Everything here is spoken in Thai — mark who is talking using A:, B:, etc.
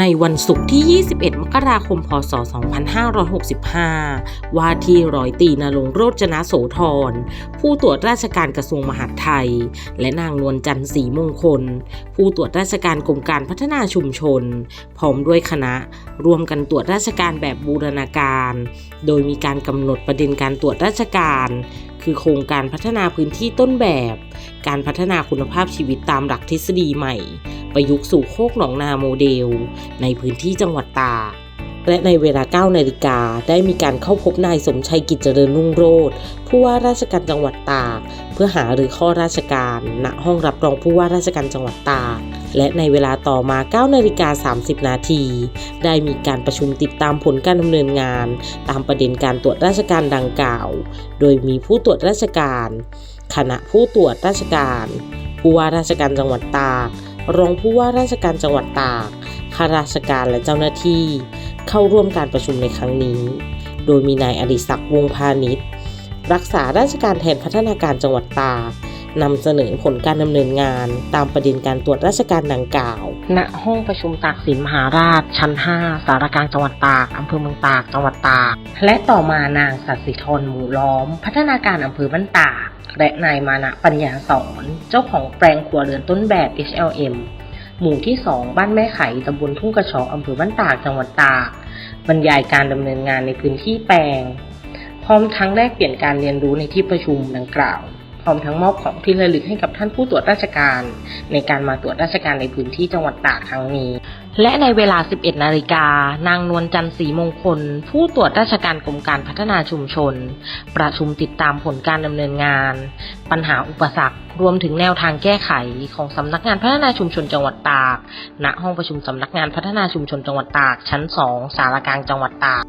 A: ในวันศุกร์ที่ 21 มกราคม พศ 2565 ว่าที่ร้อยตีนรงโรจนโสธร ผู้ตรวจราชการกระทรวงมหาดไทย และนางนวลจันทร์ศรีมงคล ผู้ตรวจราชการกรมการพัฒนาชุมชน พร้อมด้วยคณะ รวมกันตรวจราชการแบบบูรณาการ โดยมีการกำหนดประเด็นการตรวจราชการ คือโครงการพัฒนาพื้นที่ต้นแบบ การพัฒนาคุณภาพชีวิตตามหลักทฤษฎีใหม่ ประยุกต์สู่โคกหนองนาโมเดล ในพื้นที่จังหวัดตากและในเวลา 9 นาฬิกาได้มีการเข้าพบนายสมชัยกิจเจริญรุ่งโรจน์ผู้ว่าราชการจังหวัดตาก เพื่อหาหรือข้อราชการณห้องรับรองผู้ว่าราชการจังหวัดตาก และในเวลาต่อมา 9 นาฬิกา 30 นาที ได้มีการประชุมติดตามผลการดำเนินงาน ตามประเด็นการตรวจราชการดังกล่าว โดยมีผู้ตรวจราชการ คณะผู้ตรวจราชการ ผู้ว่าราชการจังหวัดตาก รองผู้ว่าราชการจังหวัดตากข้าราชการและเจ้าหน้าที่ เข้าร่วมการประชุมในครั้งนี้ โดยมีนายอดิศักดิ์วงพาณิชย์ รักษาราชการแทนพัฒนาการจังหวัดตาก นำเสนอผลการดำเนินงาน ตามประเด็นการตรวจราชการดังกล่าว ณ ห้องประชุมตากสินมหาราช ชั้น 5 สารกลางจังหวัดตาก อำเภอเมืองตาก จังหวัดตาก และต่อมานางสัสิธรหมู่ล้อม พัฒนาการอำเภอบ้านตาก และนายมานะปัญญาสอน เจ้าของแปลงครัวเรือนต้นแบบ HLM หมู่ที่ 2 บ้านแม่ไข่ตำบลทุ่งกระชออำเภอบ้านตาก จังหวัดตาก บรรยายการดำเนินงานในพื้นที่แปลง พร้อมทั้งแลกเปลี่ยนการเรียนรู้ในที่ประชุมดังกล่าว พร้อมทั้งมอบของที่ระลึกให้กับท่านผู้ตรวจราชการ ในการมาตรวจราชการในพื้นที่จังหวัดตากครั้งนี้ และในเวลา 11 นาฬิกา นางนวลจันทร์ศรีมงคล ผู้ตรวจราชการกรมการพัฒนาชุมชน ประชุมติดตามผลการดำเนินงาน ปัญหาอุปสรรค รวมถึงแนวทางแก้ไขของสำนักงานพัฒนาชุมชนจังหวัดตาก ณ ห้องประชุมสำนักงานพัฒนาชุมชนจังหวัดตาก ชั้น 2 สารกลางจังหวัดตาก